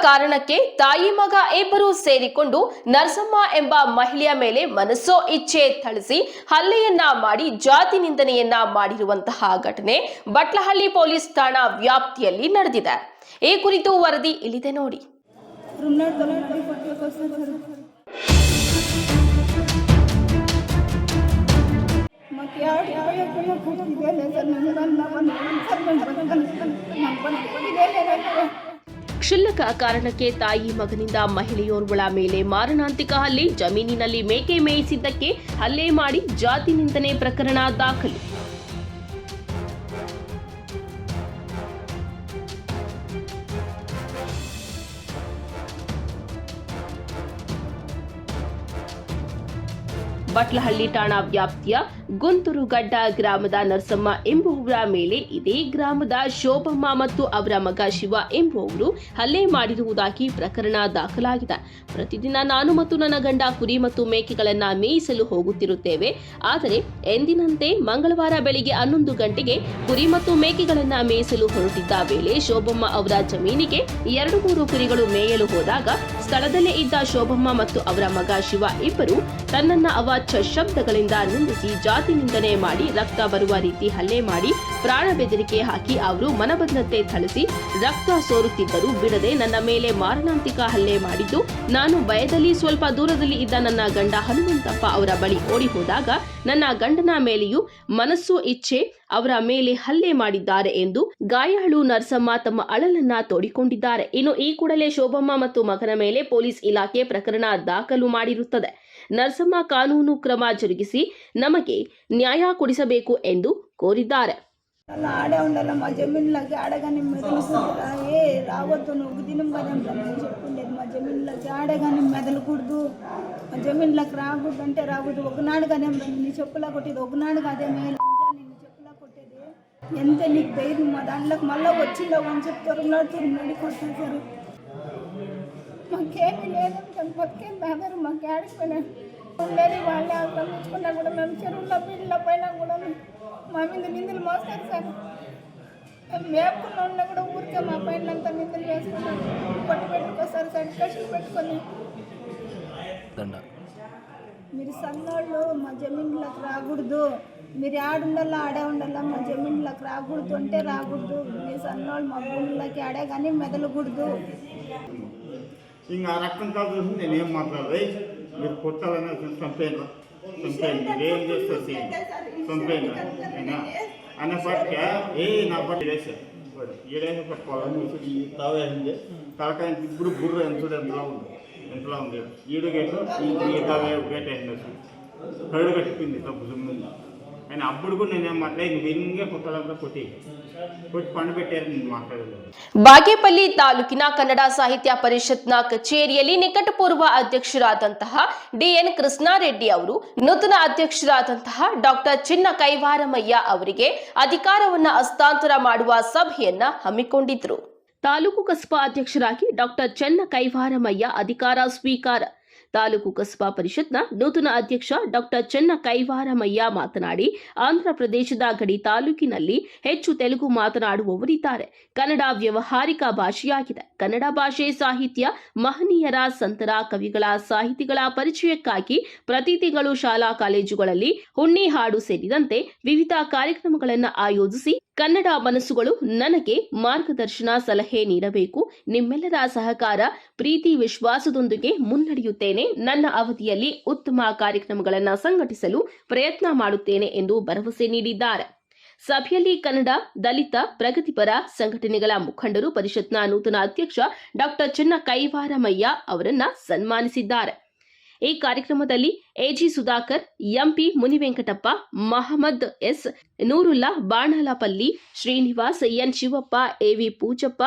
ಕಾರಣಕ್ಕೆ ತಾಯಿ ಮಗ ಇಬ್ಬರು ಸೇರಿಕೊಂಡು ನರಸಮ್ಮ ಎಂಬ ಮಹಿಳೆಯ ಮೇಲೆ ಮನಸ್ಸೋ ಇಚ್ಛೆ ಥಳಿಸಿ ಹಲ್ಲೆಯನ್ನ ಮಾಡಿ ಜಾತಿ ನಿಂದನೆಯನ್ನ ಮಾಡಿರುವಂತಹ ಘಟನೆ ಬಟ್ಲಹಳ್ಳಿ ಪೊಲೀಸ್ ಠಾಣಾ ವ್ಯಾಪ್ತಿಯಲ್ಲಿ ನಡೆದಿದೆ ಈ ಕುರಿತು ವರದಿ ಇಲ್ಲಿದೆ ನೋಡಿ ಕ್ಷುಲ್ಲಕ ಕಾರಣಕ್ಕೆ ತಾಯಿ ಮಗನಿಂದ ಮಹಿಳೆಯೋರ್ವಳ ಮೇಲೆ ಮಾರಣಾಂತಿಕ ಹಲ್ಲೆ. ಜಮೀನಿನಲ್ಲಿ ಮೇಕೆ ಮೇಯಿಸಿದ್ದಕ್ಕೆ ಹಲ್ಲೆ ಮಾಡಿ ಜಾತಿ ನಿಂದನೆ ಪ್ರಕರಣ ದಾಖಲು. ಬಟ್ಲಹಳ್ಳಿ ಠಾಣಾ ವ್ಯಾಪ್ತಿಯ ಗುಂತುರುಗಡ್ಡ ಗ್ರಾಮದ ನರಸಮ್ಮ ಎಂಬುವವರ ಮೇಲೆ ಇದೇ ಗ್ರಾಮದ ಶೋಭಮ್ಮ ಮತ್ತು ಅವರ ಮಗ ಶಿವ ಎಂಬುವವರು ಹಲ್ಲೆ ಮಾಡಿರುವುದಾಗಿ ಪ್ರಕರಣ ದಾಖಲಾಗಿದೆ. ಪ್ರತಿದಿನ ನಾನು ಮತ್ತು ನನ್ನ ಗಂಡ ಕುರಿ ಮತ್ತು ಮೇಕೆಗಳನ್ನ ಮೇಯಿಸಲು ಹೋಗುತ್ತಿರುತ್ತೇವೆ. ಆದರೆ ಎಂದಿನಂತೆ ಮಂಗಳವಾರ ಬೆಳಿಗ್ಗೆ ಹನ್ನೊಂದು ಗಂಟೆಗೆ ಕುರಿ ಮತ್ತು ಮೇಕೆಗಳನ್ನ ಮೇಯಿಸಲು ಹೊರಟಿದ್ದ ವೇಳೆ ಶೋಭಮ್ಮ ಅವರ ಜಮೀನಿಗೆ ಎರಡು ಮೂರು ಕುರಿಗಳು ಮೇಯಲು ಹೋದಾಗ ಸ್ಥಳದಲ್ಲೇ ಇದ್ದ ಶೋಭಮ್ಮ ಮತ್ತು ಅವರ ಮಗ ಶಿವ ಇಬ್ಬರು ತನ್ನನ್ನ ಅವಾಚ್ಯ ಶಬ್ದಗಳಿಂದ ನಿಂದಿಸಿ ಜಾತಿ ನಿಂದನೆ ಮಾಡಿ, ರಕ್ತ ಬರುವ ರೀತಿ ಹಲ್ಲೆ ಮಾಡಿ, ಪ್ರಾಣ ಬೆದರಿಕೆ ಹಾಕಿ ಅವರು ಮನಬಂದಂತೆ ಥಳಿಸಿ, ರಕ್ತ ಸೋರುತ್ತಿದ್ದರೂ ಬಿಡದೆ ನನ್ನ ಮೇಲೆ ಮಾರಣಾಂತಿಕ ಹಲ್ಲೆ ಮಾಡಿದ್ದು, ನಾನು ಭಯದಲ್ಲಿ ಸ್ವಲ್ಪ ದೂರದಲ್ಲಿ ಇದ್ದ ನನ್ನ ಗಂಡ ಹನುಮಂತಪ್ಪ ಅವರ ಬಳಿ ಓಡಿ ಹೋದಾಗ ನನ್ನ ಗಂಡನ ಮೇಲೆಯೂ ಮನಸ್ಸು ಇಚ್ಛೆ ಅವರ ಮೇಲೆ ಹಲ್ಲೆ ಮಾಡಿದ್ದಾರೆ ಎಂದು ಗಾಯಾಳು ನರಸಮ್ಮ ತಮ್ಮ ಅಳಲನ್ನ ತೋಡಿಕೊಂಡಿದ್ದಾರೆ. ಇನ್ನು ಈ ಕೂಡಲೇ ಶೋಭಮ್ಮ ಮತ್ತು ಮಗನ ಮೇಲೆ ಪೊಲೀಸ್ ಇಲಾಖೆ ಪ್ರಕರಣ ದಾಖಲು ಮಾಡಿರುತ್ತದೆ. ನರಸಮ್ಮ ಕಾನೂನು ಕ್ರಮ ಜರುಗಿಸಿ ನಮಗೆ ನ್ಯಾಯ ಕೊಡಿಸಬೇಕು ಎಂದು ಕೋರಿದ್ದಾರೆ అలా ఆడే ఉండాలి మా జమీన్లోకి ఆడగానే మెదలు ఏ రావద్దు నువ్వు దినం పదం చెప్పుండేది మా జమీన్లోకి ఆడగానే మెదలకూడదు మా జమీన్లోకి రాకూడదు అంటే రాకూడదు ఒకనాడు కదే నీ చెప్పులా కొట్టేది ఒకనాడు కదే మేలు నిన్ను చెప్పులా కొట్టేది ఎంత నీకు ధైర్యం మా దాంట్లోకి మళ్ళీ వచ్చిందో అని చెప్తారు నడుతున్నారు కొట్టారు సరే మాకేమీ లేదంటే బతికేం దాదారు మాకు ఆడిపోయినా ఉండేది వాళ్ళే. ఆక్రమించుకున్నా కూడా మేము చెరువుల పిల్లల పైన కూడా మా మీద నిందలు మోస్తారు సార్. మేము మేపుకున్న ఉన్నా కూడా ఊరికే మా పైన అంతా నిందలు వేసుకున్నాం పట్టు పెట్టుకోసారి సార్ కషులు పెట్టుకొని. మీరు సన్నోళ్ళు మా జమీన్లోకి రాకూడదు. మీరు ఆడుండాలా ఆడే ఉండాలా మా జమీన్లోకి రాకూడదు అంటే రాకూడదు. మీరు సన్నోళ్ళు మా భూములకి ఆడే కానీ మెదలకూడదు. ఇంకా రక్తం కాదు చూసి ఏం మాట్లాడదు మీరు కొట్టాలన్నా చంపేయండి చంపేయండి. మీరు ఏం చేస్తారు చేయండి. చంపేయండి అయినా అన్నప్పటికే ఏ నా పట్టు వేసారు ఏడైనా పట్టుకోవాలని చూసి ఈ తావేసింది తలకాయ ఇప్పుడు బుర్ర ఎంత ఎంతలా ఉంది. ఎంతలా ఉంది. ఈడు గేటు ఈ తావే గేట్ అయింది కళ్ళు కట్టిపోయింది తప్పు జుమ్మింది ఆయన అప్పుడు కూడా నేనేం మాట్లాడి నువ్వు ఎన్నిగా కొట్టాలంటే కొట్టి కొట్టి పండు పెట్టారు నేను మాట్లాడలేదు ಬಾಗೇಪಲ್ಲಿ ತಾಲೂಕಿನ ಕನ್ನಡ ಸಾಹಿತ್ಯ ಪರಿಷತ್ನ ಕಚೇರಿಯಲ್ಲಿ ನಿಕಟಪೂರ್ವ ಅಧ್ಯಕ್ಷರಾದಂತಹ ಡಿಎನ್ ಕೃಷ್ಣಾರೆಡ್ಡಿ ಅವರು ನೂತನ ಅಧ್ಯಕ್ಷರಾದಂತಹ ಡಾಕ್ಟರ್ ಚಿನ್ನ ಕೈವಾರಮಯ್ಯ ಅವರಿಗೆ ಅಧಿಕಾರವನ್ನ ಹಸ್ತಾಂತರ ಮಾಡುವ ಸಭೆಯನ್ನ ಹಮ್ಮಿಕೊಂಡಿದ್ರು ತಾಲೂಕು ಕಸ್ಬಾ ಅಧ್ಯಕ್ಷರಾಗಿ ಡಾಕ್ಟರ್ ಚೆನ್ನ ಕೈವಾರಮಯ್ಯ ಅಧಿಕಾರ ಸ್ವೀಕಾರ ತಾಲೂಕು ಕಸಬಾ ಪರಿಷತ್ನ ನೂತನ ಅಧ್ಯಕ್ಷ ಡಾಕ್ಟರ್ ಚೆನ್ನ ಕೈವಾರಮಯ್ಯ ಮಾತನಾಡಿ, ಆಂಧ್ರ ಪ್ರದೇಶದ ಗಡಿ ತಾಲೂಕಿನಲ್ಲಿ ಹೆಚ್ಚು ತೆಲುಗು ಮಾತನಾಡುವವರಿದ್ದಾರೆ. ಕನ್ನಡ ವ್ಯವಹಾರಿಕ ಭಾಷೆಯಾಗಿದೆ. ಕನ್ನಡ ಭಾಷೆ ಸಾಹಿತ್ಯ ಮಹನೀಯರ ಸಂತರ ಕವಿಗಳ ಸಾಹಿತಿಗಳ ಪರಿಚಯಕ್ಕಾಗಿ ಪ್ರತಿ ತಿಂಗಳು ಶಾಲಾ ಕಾಲೇಜುಗಳಲ್ಲಿ ಹುಣ್ಣಿ ಹಾಡು ಸೇರಿದಂತೆ ವಿವಿಧ ಕಾರ್ಯಕ್ರಮಗಳನ್ನು ಆಯೋಜಿಸಿ ಕನ್ನಡ ಮನಸ್ಸುಗಳು ನನಗೆ ಮಾರ್ಗದರ್ಶನ ಸಲಹೆ ನೀಡಬೇಕು. ನಿಮ್ಮೆಲ್ಲರ ಸಹಕಾರ, ಪ್ರೀತಿ, ವಿಶ್ವಾಸದೊಂದಿಗೆ ಮುನ್ನಡೆಯುತ್ತೇನೆ. ನನ್ನ ಅವಧಿಯಲ್ಲಿ ಉತ್ತಮ ಕಾರ್ಯಕ್ರಮಗಳನ್ನು ಸಂಘಟಿಸಲು ಪ್ರಯತ್ನ ಮಾಡುತ್ತೇನೆ ಎಂದು ಭರವಸೆ ನೀಡಿದ್ದಾರೆ. ಸಭೆಯಲ್ಲಿ ಕನ್ನಡ, ದಲಿತ, ಪ್ರಗತಿಪರ ಸಂಘಟನೆಗಳ ಮುಖಂಡರು, ಪರಿಷತ್ನ ನೂತನ ಅಧ್ಯಕ್ಷ ಡಾಕ್ಟರ್ ಚಿನ್ನ ಕೈವಾರಮಯ್ಯ ಅವರನ್ನ ಸನ್ಮಾನಿಸಿದ್ದಾರೆ. ಈ ಕಾರ್ಯಕ್ರಮದಲ್ಲಿ AG Sudhakar MP Munivenkatappa Mohammed S Noorulla Banalapalli Srinivas N Shivappa AV Poochappa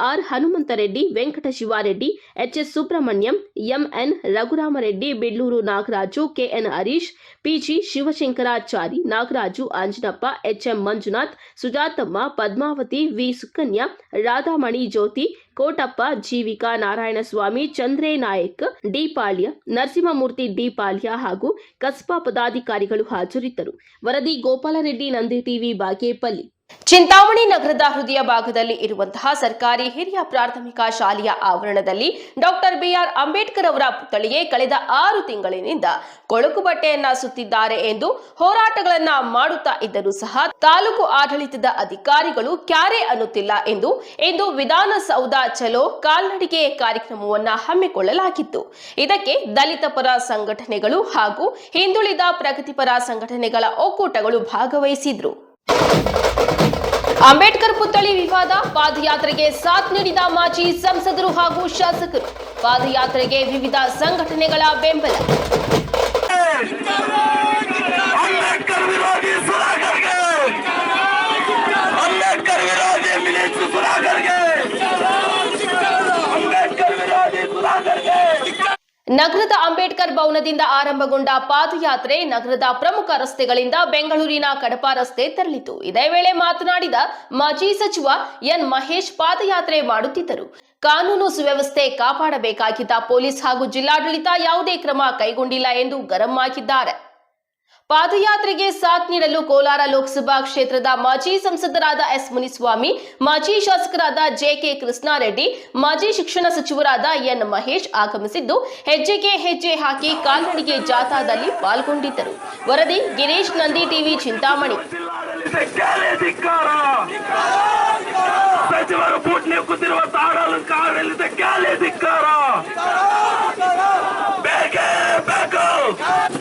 R Hanumanthareddy Venkata Shivareddy HS Subrahmanyam MN Raghuramareddy Bidluru Nagaraju KN Harish PG Shivashankarachari Nagaraju Anjanappa HM Manjunath Sujathamma Padmavathi V Sukanya Radhamani Jyothi Kotappa Jeevika Narayanaswamy Chandre Nayak D Palya Narasimhamurthy D Palya ಹಾಗೂ ಕಸ್ಬಾ ಪದಾಧಿಕಾರಿಗಳು ಹಾಜರಿದ್ದರು. ವರದಿ Gopalreddy Nandi TV Bagepalli. Chintamani ನಗರದ ಹೃದಯ ಭಾಗದಲ್ಲಿ ಇರುವಂತಹ ಸರ್ಕಾರಿ ಹಿರಿಯ ಪ್ರಾಥಮಿಕ ಶಾಲೆಯ ಆವರಣದಲ್ಲಿ ಡಾಕ್ಟರ್ ಬಿಆರ್ ಅಂಬೇಡ್ಕರ್ ಅವರ ಪುತ್ಥಳಿಗೆ ಕಳೆದ ಆರು ತಿಂಗಳಿನಿಂದ ಕೊಳಕು ಬಟ್ಟೆಯನ್ನ ಸುತ್ತಿದ್ದಾರೆ ಎಂದು ಹೋರಾಟಗಳನ್ನ ಮಾಡುತ್ತಾ ಇದ್ದರೂ ಸಹ ತಾಲೂಕು ಆಡಳಿತದ ಅಧಿಕಾರಿಗಳು ಕ್ಯಾರೆ ಅನ್ನುತ್ತಿಲ್ಲ ಎಂದು ಇಂದು ವಿಧಾನಸೌಧ ಚಲೋ ಕಾಲ್ನಡಿಗೆ ಕಾರ್ಯಕ್ರಮವನ್ನ ಹಮ್ಮಿಕೊಳ್ಳಲಾಗಿತ್ತು. ಇದಕ್ಕೆ ದಲಿತ ಪರ ಸಂಘಟನೆಗಳು ಹಾಗೂ ಹಿಂದುಳಿದ ಪ್ರಗತಿಪರ ಸಂಘಟನೆಗಳ ಒಕ್ಕೂಟಗಳು ಭಾಗವಹಿಸಿದ್ರು. ಅಂಬೇಡ್ಕರ್ ಪುತ್ಥಳಿ ವಿವಾದ, ಪಾದಯಾತ್ರೆಗೆ ಸಾಥ್ ನೀಡಿದ ಮಾಜಿ ಸಂಸದರು ಹಾಗೂ ಶಾಸಕರು. ಪಾದಯಾತ್ರೆಗೆ ವಿವಿಧ ಸಂಘಟನೆಗಳ ಬೆಂಬಲ. ಅಂಬೇಡ್ಕರ್ ವಿರೋಧಿ ಸುಧಾಕರ್ಗೆ ಅಂಬೇಡ್ಕರ್ ವಿರೋಧಿ ಮಿಲಿಟರಿ ಸುಧಾಕರ್ಗೆ ಅಂಬೇಡ್ಕರ್ ವಿರೋಧಿ ಸುಧಾಕರ್ಗೆ ನಗರದ ಅಂಬೇಡ್ಕರ್ ಭವನದಿಂದ ಆರಂಭಗೊಂಡ ಪಾದಯಾತ್ರೆ ನಗರದ ಪ್ರಮುಖ ರಸ್ತೆಗಳಿಂದ ಬೆಂಗಳೂರಿನ ಕಡಪ ರಸ್ತೆ ತೆರಳಿತು. ಇದೇ ವೇಳೆ ಮಾತನಾಡಿದ ಮಾಜಿ ಸಚಿವ ಎನ್ ಮಹೇಶ್ ಪಾದಯಾತ್ರೆ ಮಾಡುತ್ತಿದ್ದರು. ಕಾನೂನು ಸುವ್ಯವಸ್ಥೆ ಕಾಪಾಡಬೇಕಾಗಿದ್ದ ಪೊಲೀಸ್ ಹಾಗೂ ಜಿಲ್ಲಾಡಳಿತ ಯಾವುದೇ ಕ್ರಮ ಕೈಗೊಂಡಿಲ್ಲ ಎಂದು ಗರಂ ಹಾಕಿದ್ದಾರೆ. ಪಾದಯಾತ್ರೆಗೆ ಸಾಥ್ ನೀಡಲು ಕೋಲಾರ ಲೋಕಸಭಾ ಕ್ಷೇತ್ರದ ಮಾಜಿ ಸಂಸದರಾದ ಎಸ್ ಮುನಿಸ್ವಾಮಿ, ಮಾಜಿ ಶಾಸಕರಾದ ಜೆಕೆ ಕೃಷ್ಣಾರೆಡ್ಡಿ, ಮಾಜಿ ಶಿಕ್ಷಣ ಸಚಿವರಾದ ಎನ್ ಮಹೇಶ್ ಆಗಮಿಸಿದ್ದು, ಹೆಜ್ಜೆಗೆ ಹೆಜ್ಜೆ ಹಾಕಿ ಕಾಲ್ನಡಿಗೆ ಜಾಥಾದಲ್ಲಿ ಪಾಲ್ಗೊಂಡಿದ್ದರು. ವರದಿ ಗಿರೀಶ್ ನಂದಿ ಟಿವಿ ಚಿಂತಾಮಣಿ ಸಚಿವರು ಬೂಟ್ ಕೂತಿರುವ ತಾಡಲು ಕಾಡಲಿದ್ದ ಕ್ಯಾಲೆ ಧಿಕ್ಕಾರ ಬೇಕೇ ಬೇಕು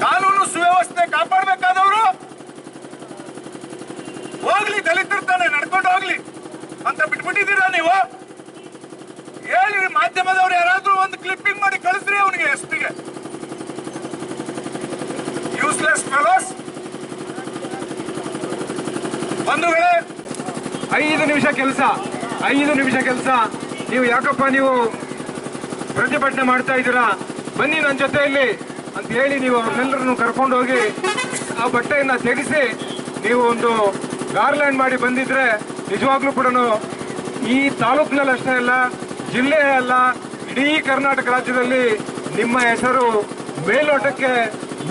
ಕಾನೂನು ಸುವ್ಯವಸ್ಥೆ ಕಾಪಾಡಬೇಕಾದವರು ಹೋಗ್ಲಿ ದಲಿತರ್ತಾನೆ ನಡ್ಕೊಂಡು ಹೋಗ್ಲಿ ಅಂತ ಬಿಟ್ಬಿಟ್ಟಿದ್ದೀರಾ ನೀವು? ಹೇಳಿ, ಮಾಧ್ಯಮದವ್ರು ಯಾರಾದ್ರೂ ಒಂದು ಕ್ಲಿಪ್ಪಿಂಗ್ ಮಾಡಿ ಕಳಿಸ್ರಿ ಅವನಿಗೆ ಎಸ್ ಪಿಗೆ ಯೂಸ್ಲೆಸ್ ಫೆಲೋಸ್ ಒಂದು ವೇಳೆ ಐದು ನಿಮಿಷ ಕೆಲಸ, ಐದು ನಿಮಿಷ ಕೆಲಸ, ನೀವು ಯಾಕಪ್ಪ ನೀವು ಪ್ರತಿಭಟನೆ ಮಾಡ್ತಾ ಇದ್ದೀರಾ? ಬನ್ನಿ ನನ್ನ ಜೊತೆಯಲ್ಲಿ ಅಂತ ಹೇಳಿ ನೀವು ಅವ್ರನ್ನೆಲ್ಲರನ್ನು ಕರ್ಕೊಂಡು ಹೋಗಿ ಆ ಬಟ್ಟೆಯನ್ನು ತೆಗೆಸಿ ನೀವು ಒಂದು ಗಾರ್ಲ್ಯಾಂಡ್ ಮಾಡಿ ಬಂದಿದ್ರೆ ನಿಜವಾಗ್ಲೂ ಕೂಡ ಈ ತಾಲೂಕಿನಲ್ಲಿ ಅಷ್ಟೇ ಅಲ್ಲ, ಜಿಲ್ಲೆ ಅಲ್ಲ, ಇಡೀ ಕರ್ನಾಟಕ ರಾಜ್ಯದಲ್ಲಿ ನಿಮ್ಮ ಹೆಸರು ಮೇಲೋಟಕ್ಕೆ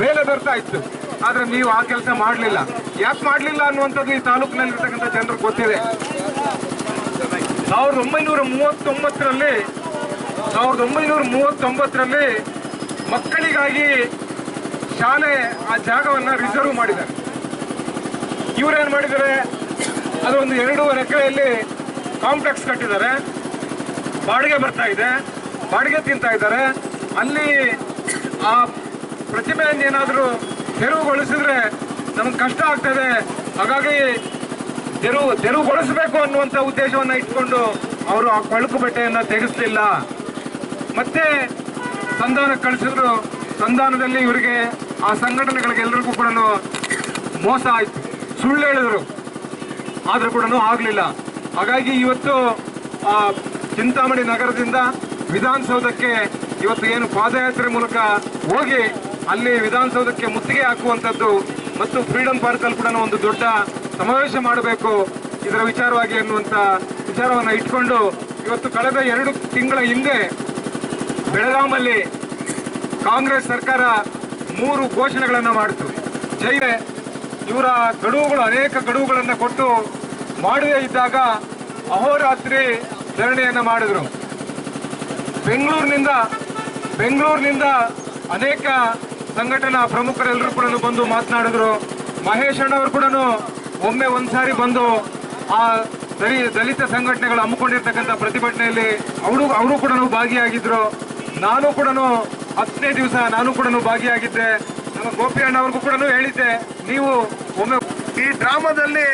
ಮೇಲೆ ಬರ್ತಾ ಇತ್ತು. ಆದ್ರೆ ನೀವು ಆ ಕೆಲಸ ಮಾಡಲಿಲ್ಲ. ಯಾಕೆ ಮಾಡಲಿಲ್ಲ ಅನ್ನುವಂಥದ್ದು ಈ ತಾಲೂಕಿನಲ್ಲಿರ್ತಕ್ಕಂಥ ಜನರು ಗೊತ್ತಿದೆ. ಸಾವಿರದ ಒಂಬೈನೂರ ಮೂವತ್ತೊಂಬತ್ತರಲ್ಲಿ, ಸಾವಿರದ ಒಂಬೈನೂರ ಮೂವತ್ತೊಂಬತ್ತರಲ್ಲಿ ಮಕ್ಕಳಿಗಾಗಿ ಶಾಲೆ ಆ ಜಾಗವನ್ನು ರಿಸರ್ವ್ ಮಾಡಿದ್ದಾರೆ. ಇವ್ರೇನ್ ಮಾಡಿದ್ದಾರೆ? ಅದೊಂದು ಎರಡೂವರೆ ಎಕರೆಯಲ್ಲಿ ಕಾಂಪ್ಲೆಕ್ಸ್ ಕಟ್ಟಿದ್ದಾರೆ. ಬಾಡಿಗೆ ಬರ್ತಾ ಇದೆ. ಬಾಡಿಗೆ ತಿಂತಾ ಇದ್ದಾರೆ. ಅಲ್ಲಿ ಆ ಪ್ರತಿಮೆಯನ್ನು ಏನಾದರೂ ತೆರವುಗೊಳಿಸಿದ್ರೆ ನಮ್ಗೆ ಕಷ್ಟ ಆಗ್ತದೆ. ಹಾಗಾಗಿ ತೆರವು ತೆರವುಗೊಳಿಸಬೇಕು ಅನ್ನುವಂಥ ಉದ್ದೇಶವನ್ನು ಇಟ್ಕೊಂಡು ಅವರು ಆ ಕೊಳಕು ಬೆಟ್ಟೆಯನ್ನು ತೆಗೆಸಲಿಲ್ಲ. ಮತ್ತೆ ಸಂಧಾನ ಕಳಿಸಿದ್ರು. ಸಂಧಾನದಲ್ಲಿ ಇವರಿಗೆ ಆ ಸಂಘಟನೆಗಳಿಗೆ ಎಲ್ಲರಿಗೂ ಕೂಡ ಮೋಸ ಆಯಿತು. ಸುಳ್ಳು ಹೇಳಿದ್ರು. ಆದ್ರೂ ಕೂಡ ಆಗಲಿಲ್ಲ. ಹಾಗಾಗಿ ಇವತ್ತು ಚಿಂತಾಮಣಿ ನಗರದಿಂದ ವಿಧಾನಸೌಧಕ್ಕೆ ಇವತ್ತು ಏನು ಪಾದಯಾತ್ರೆ ಮೂಲಕ ಹೋಗಿ ಅಲ್ಲಿ ವಿಧಾನಸೌಧಕ್ಕೆ ಮುತ್ತಿಗೆ ಹಾಕುವಂಥದ್ದು ಮತ್ತು ಫ್ರೀಡಂ ಪಾರ್ಕಲ್ಲಿ ಕೂಡ ಒಂದು ದೊಡ್ಡ ಸಮಾವೇಶ ಮಾಡಬೇಕು ಇದರ ವಿಚಾರವಾಗಿ ಅನ್ನುವಂಥ ವಿಚಾರವನ್ನು ಇಟ್ಕೊಂಡು ಇವತ್ತು ಕಳೆದ ಎರಡು ತಿಂಗಳ ಹಿಂದೆ ಬೆಳಗಾಮಲ್ಲಿ ಕಾಂಗ್ರೆಸ್ ಸರ್ಕಾರ ಮೂರು ಘೋಷಣೆಗಳನ್ನು ಮಾಡಿತು. ಜೈ ಇವರ ಗಡುವುಗಳು, ಅನೇಕ ಗಡುವುಗಳನ್ನ ಕೊಟ್ಟು ಮಾಡದೇ ಇದ್ದಾಗ ಅಹೋರಾತ್ರಿ ಧರಣಿಯನ್ನು ಮಾಡಿದ್ರು. ಬೆಂಗಳೂರಿನಿಂದ ಬೆಂಗಳೂರಿನಿಂದ ಅನೇಕ ಸಂಘಟನಾ ಪ್ರಮುಖರೆಲ್ಲರೂ ಕೂಡ ಬಂದು ಮಾತನಾಡಿದ್ರು. ಮಹೇಶ್ ಅಣ್ಣವರು ಕೂಡ ಒಮ್ಮೆ ಒಂದ್ಸಾರಿ ಬಂದು ಆ ದಲಿ, ದಲಿತ ಸಂಘಟನೆಗಳು ಹಮ್ಮಿಕೊಂಡಿರ್ತಕ್ಕಂಥ ಪ್ರತಿಭಟನೆಯಲ್ಲಿ ಅವರು ಅವರು ಕೂಡ ಭಾಗಿಯಾಗಿದ್ರು. ನಾನು ಕೂಡ ಹತ್ತನೇ ದಿವಸ ನಾನು ಕೂಡ ಭಾಗಿಯಾಗಿದ್ದೆ. ನಮ್ಮ ಗೋಪಿ ಅಣ್ಣವ್ರಿಗೂ ಕೂಡ ಹೇಳಿದ್ದೆ, ನೀವು ಒಮ್ಮೆ ಈ ಡ್ರಾಮಾದಲ್ಲಿ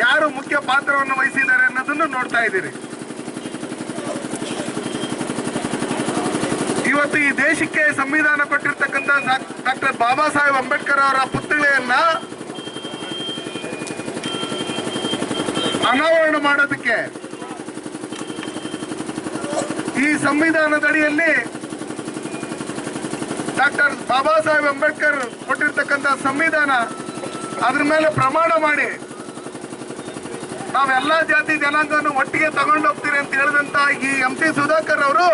ಯಾರು ಮುಖ್ಯ ಪಾತ್ರವನ್ನು ವಹಿಸಿದ್ದಾರೆ ಅನ್ನೋದನ್ನು ನೋಡ್ತಾ ಇದ್ದೀರಿ. ಇವತ್ತು ಈ ದೇಶಕ್ಕೆ ಸಂವಿಧಾನ ಕೊಟ್ಟಿರ್ತಕ್ಕಂಥ ಡಾಕ್ಟರ್ ಬಾಬಾ ಸಾಹೇಬ್ ಅಂಬೇಡ್ಕರ್ ಅವರ ಪುತ್ಥಳಿಯನ್ನ ಅನಾವರಣ ಮಾಡೋದಕ್ಕೆ ಈ ಸಂವಿಧಾನದಡಿಯಲ್ಲಿ ಡಾಕ್ಟರ್ ಬಾಬಾ ಸಾಹೇಬ್ ಅಂಬೇಡ್ಕರ್ ಕೊಟ್ಟಿರ್ತಕ್ಕಂಥ ಸಂವಿಧಾನ ಅದ್ರ ಮೇಲೆ ಪ್ರಮಾಣ ಮಾಡಿ ನಾವೆಲ್ಲಾ ಜಾತಿ ಜನಾಂಗವನ್ನು ಒಟ್ಟಿಗೆ ತಗೊಂಡು ಹೋಗ್ತೀರಿ ಅಂತ ಹೇಳಿದಂತ ಈ ಎಂ ಟಿ ಸುಧಾಕರ್ ಅವರು.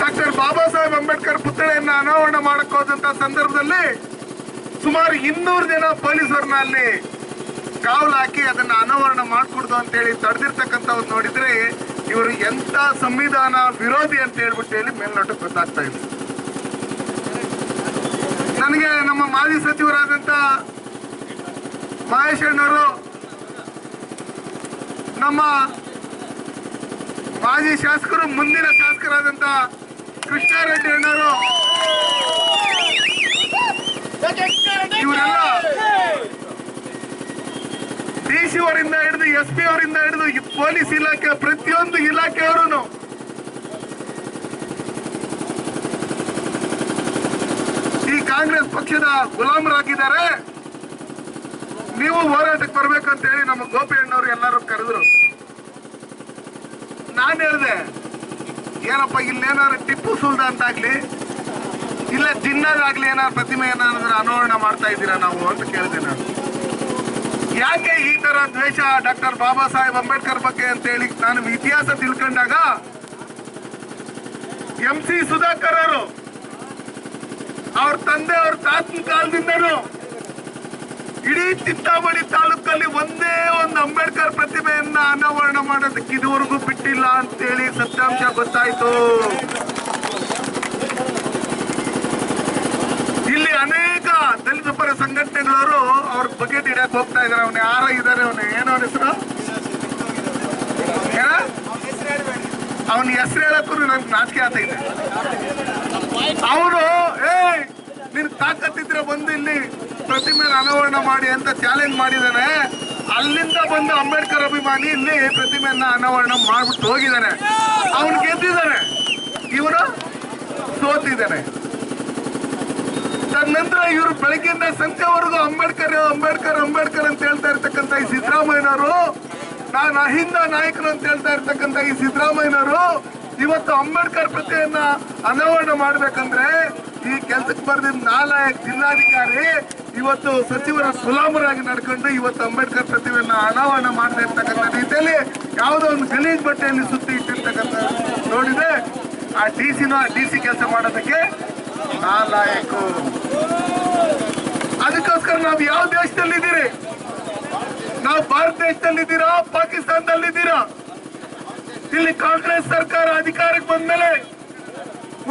ಡಾಕ್ಟರ್ ಬಾಬಾ ಸಾಹೇಬ್ ಅಂಬೇಡ್ಕರ್ ಪುತ್ಥಳೆಯನ್ನ ಅನಾವರಣ ಮಾಡಕ್ ಹೋದಂತ ಸಂದರ್ಭದಲ್ಲಿ ಸುಮಾರು ಇನ್ನೂರು ಜನ ಪೊಲೀಸರನ್ನ ಅಲ್ಲಿ ಕಾವಲು ಹಾಕಿ ಅದನ್ನ ಅನಾವರಣ ಮಾಡ್ಕೊಡ್ದು ಅಂತ ಹೇಳಿ ತಡೆದಿರ್ತಕ್ಕಂಥವ್ರು ನೋಡಿದ್ರೆ ಇವರು ಎಂತ ಸಂವಿಧಾನ ವಿರೋಧಿ ಅಂತ ಹೇಳ್ಬಿಟ್ಟು ಹೇಳಿ ಮೇಲ್ನೋಟಕ್ಕೆ ಗೊತ್ತಾಗ್ತಾ ಇದೆ. ನನಗೆ ನಮ್ಮ ಮಾಜಿ ಸಚಿವರಾದಂಥ ಮಹೇಶ್ ಅಣ್ಣವರು, ನಮ್ಮ ಮಾಜಿ ಶಾಸಕರು, ಮುಂದಿನ ಶಾಸಕರಾದಂತ ಕೃಷ್ಣಾರೆಡ್ಡಿ ಅಣ್ಣವರು, ಇವರೆಲ್ಲ ಡಿ ಸಿ ಅವರಿಂದ ಹಿಡಿದು ಎಸ್ ಪಿ ಅವರಿಂದ ಹಿಡಿದು ಪೊಲೀಸ್ ಇಲಾಖೆ ಪ್ರತಿಯೊಂದು ಇಲಾಖೆಯವರು ಈ ಕಾಂಗ್ರೆಸ್ ಪಕ್ಷದ ಗುಲಾಮರಾಗಿದ್ದಾರೆ. ನೀವು ಹೋರಾಟಕ್ಕೆ ಬರ್ಬೇಕಂತ ಹೇಳಿ ನಮ್ಮ ಗೋಪಿ ಅಣ್ಣವ್ರು ಎಲ್ಲರೂ ಕರೆದ್ರು. ನಾನು ಹೇಳಿದೆ, ಏನಪ್ಪ, ಇಲ್ಲೇನಾದ್ರು ಟಿಪ್ಪು ಸುಲ್ತಾನ್ ಆಗ್ಲಿ ಇಲ್ಲ ಜಿನ್ನದಾಗ್ಲಿ ಏನಾದ್ರು ಪ್ರತಿಮೆ ಏನಾದ್ರು ಅನಾವರಣ ಮಾಡ್ತಾ ಇದ್ದೀರಾ ನಾವು ಅಂತ ಕೇಳಿದೆ ನಾನು. ಯಾಕೆ ಈ ತರ ದ್ವೇಷ ಡಾಕ್ಟರ್ ಬಾಬಾ ಸಾಹೇಬ್ ಅಂಬೇಡ್ಕರ್ ಬಗ್ಗೆ ಅಂತ ಹೇಳಿ ನಾನು ಇತಿಹಾಸ ತಿಳ್ಕೊಂಡಾಗ ಎಂ ಸಿ ಸುಧಾಕರ್ ಅವರು ಅವ್ರ ತಂದೆ ಅವ್ರ ತಾತನ ಕಾಲದಿಂದನೂ ಇಡೀ ಚಿಂತಾಮಣಿ ತಾಲೂಕಲ್ಲಿ ಒಂದೇ ಒಂದು ಅಂಬೇಡ್ಕರ್ ಪ್ರತಿಮೆಯನ್ನ ಅನಾವರಣ ಮಾಡೋದಕ್ಕೆ ಇದುವರೆಗೂ ಬಿಟ್ಟಿಲ್ಲ ಅಂತೇಳಿ ಸತ್ಯಾಂಶ ಗೊತ್ತಾಯ್ತು. ಇಲ್ಲಿ ಅನೇಕ ದಲಿತ ಪರ ಸಂಘಟನೆಗಳವರು ಅವ್ರ ಬಗ್ಗೆ ಇಡಕ್ ಹೋಗ್ತಾ ಇದಾರೆ ಅವನು ಯಾರ ಇದಾರೆ ಅವನು ಏನೋ ಅವನ ಹೆಸರು? ಅವನ ಹೆಸರು ಹೇಳಕ್ಕೂ ನನ್ಗೆ ನಾಚಿಕೆ ಆಗ್ತಾ ಇದೆ. ಅವನು ಏ ನಿನ್ ತಾಕತ್ತಿದ್ರೆ ಬಂದು ಇಲ್ಲಿ ಪ್ರತಿಮೆ ಅನಾವರಣ ಮಾಡಿ ಅಂತ ಚಾಲೆಂಜ್ ಮಾಡಿದಾನೆ. ಅಲ್ಲಿಂದ ಬಂದು ಅಂಬೇಡ್ಕರ್ ಅಭಿಮಾನಿ ಇಲ್ಲಿ ಪ್ರತಿಮೆಯನ್ನ ಅನಾವರಣ ಮಾಡ್ಬಿಟ್ಟು ಹೋಗಿದ್ದಾನೆ ಅವನು ಗೆದ್ದಿದ್ದಾನೆ ಇವನು ಸೋತಿದ್ದಾನೆ ತನ್ನಂತರ ಇವರು ಬೆಳಗ್ಗೆಯಿಂದ ಸಂಜೆವರೆಗೂ ಅಂಬೇಡ್ಕರ್ ಅಂಬೇಡ್ಕರ್ ಅಂಬೇಡ್ಕರ್ ಅಂತ ಹೇಳ್ತಾ ಇರ್ತಕ್ಕಂಥ ಈ ಸಿದ್ದರಾಮಯ್ಯನವರು, ನಾನು ಅಹಿಂದ ನಾಯಕರು ಅಂತ ಹೇಳ್ತಾ ಇರ್ತಕ್ಕಂಥ ಈ ಸಿದ್ದರಾಮಯ್ಯನವರು ಇವತ್ತು ಅಂಬೇಡ್ಕರ್ ಪ್ರತಿಯನ್ನ ಅನಾವರಣ ಮಾಡ್ಬೇಕಂದ್ರೆ ಈ ಕೆಲ್ಸಕ್ಕೆ ಬರ್ದಿದ್ದ ನಾಲಾಯಕ್ ಜಿಲ್ಲಾಧಿಕಾರಿ, ಇವತ್ತು ಸಚಿವರ ಸುಲಾಮರಾಗಿ ನಡ್ಕೊಂಡು ಇವತ್ತು ಅಂಬೇಡ್ಕರ್ ಪ್ರತಿಮೆಯನ್ನ ಅನಾವರಣ ಮಾಡ್ತಾ ಇರ್ತಕ್ಕಂಥ ರೀತಿಯಲ್ಲಿ ಯಾವುದೋ ಒಂದು ಗಲೀಜ್ ಬಟ್ಟೆಯಲ್ಲಿ ಸುತ್ತಿ ಇಟ್ಟಿರ್ತಕ್ಕಂಥ ನೋಡಿದ್ರೆ ಆ ಡಿ ಸಿನ ಡಿ ಸಿ ಕೆಲಸ ಮಾಡೋದಕ್ಕೆ ನಾಲಾಯಕು ಅದಕ್ಕೋಸ್ಕರ ನಾವು ಯಾವ ದೇಶದಲ್ಲಿದ್ದೀರಿ? ನಾವು ಭಾರತ ದೇಶದಲ್ಲಿದ್ದೀರಾ, ಪಾಕಿಸ್ತಾನದಲ್ಲಿದ್ದೀರಾ? ಇಲ್ಲಿ ಕಾಂಗ್ರೆಸ್ ಸರ್ಕಾರ ಅಧಿಕಾರಕ್ಕೆ ಬಂದ್ಮೇಲೆ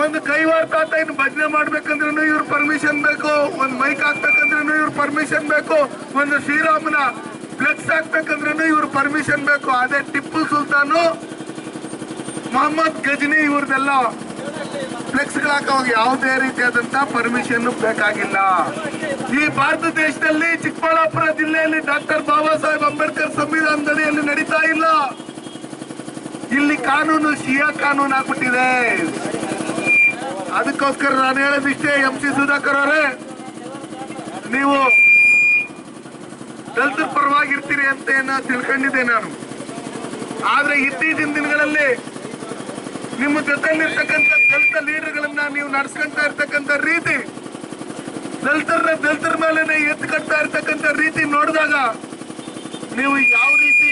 ಒಂದು ಕೈವಾರ ತಾತ ಇನ್ನು ಭಜನೆ ಮಾಡ್ಬೇಕಂದ್ರೂ ಇವ್ರ ಪರ್ಮಿಷನ್ ಬೇಕು, ಒಂದು ಮೈಕ್ ಹಾಕ್ಬೇಕಂದ್ರೂ ಇವ್ರ ಪರ್ಮಿಷನ್ ಬೇಕು, ಒಂದು ಶ್ರೀರಾಮನ ಫ್ಲೆಕ್ಸ್ ಹಾಕ್ಬೇಕಂದ್ರೂ ಇವ್ರ ಪರ್ಮಿಷನ್ ಬೇಕು. ಅದೇ ಟಿಪ್ಪು ಸುಲ್ತಾನು, ಮೊಹಮ್ಮದ್ ಗಜನಿ ಇವ್ರದೆಲ್ಲ ಫ್ಲೆಕ್ಸ್ ಹಾಕೋವಾಗ ಯಾವುದೇ ರೀತಿಯಾದಂತ ಪರ್ಮಿಷನ್ ಬೇಕಾಗಿಲ್ಲ. ಈ ಭಾರತ ದೇಶದಲ್ಲಿ ಚಿಕ್ಕಬಳ್ಳಾಪುರ ಜಿಲ್ಲೆಯಲ್ಲಿ ಡಾಕ್ಟರ್ ಬಾಬಾ ಸಾಹೇಬ್ ಅಂಬೇಡ್ಕರ್ ಸಂವಿಧಾನದಡಿಯಲ್ಲಿ ನಡೀತಾ ಇಲ್ಲ. ಇಲ್ಲಿ ಕಾನೂನು, ಶಿಯಾ ಕಾನೂನು ಆಗ್ಬಿಟ್ಟಿದೆ. ಅದಕ್ಕೋಸ್ಕರ ನಾನು ಹೇಳೋದಿಷ್ಟೇ ಎಂ ಸಿ ಸುಧಾಕರ್ ಅವರೇ. ನೀವು ದಲಿತರ ಪರವಾಗಿರ್ತೀರಿ ಅಂತ ತಿಳ್ಕೊಂಡಿದ್ದೆ ನಾನು. ಆದ್ರೆ ಇತ್ತೀಚಿನ ದಿನಗಳಲ್ಲಿ ನಿಮ್ಮ ಜೊತೆಲಿರ್ತಕ್ಕಂಥ ದಲಿತ ಲೀಡರ್ಗಳನ್ನ ನೀವು ನಡ್ಸ್ಕೊಂತ ಇರ್ತಕ್ಕಂಥ ರೀತಿ ದಲಿತರ ದಲಿತರ ಮೇಲೆ ಎತ್ತು ಕಟ್ತಾ ಇರ್ತಕ್ಕಂಥ ರೀತಿ ನೋಡಿದಾಗ ನೀವು ಯಾವ ರೀತಿ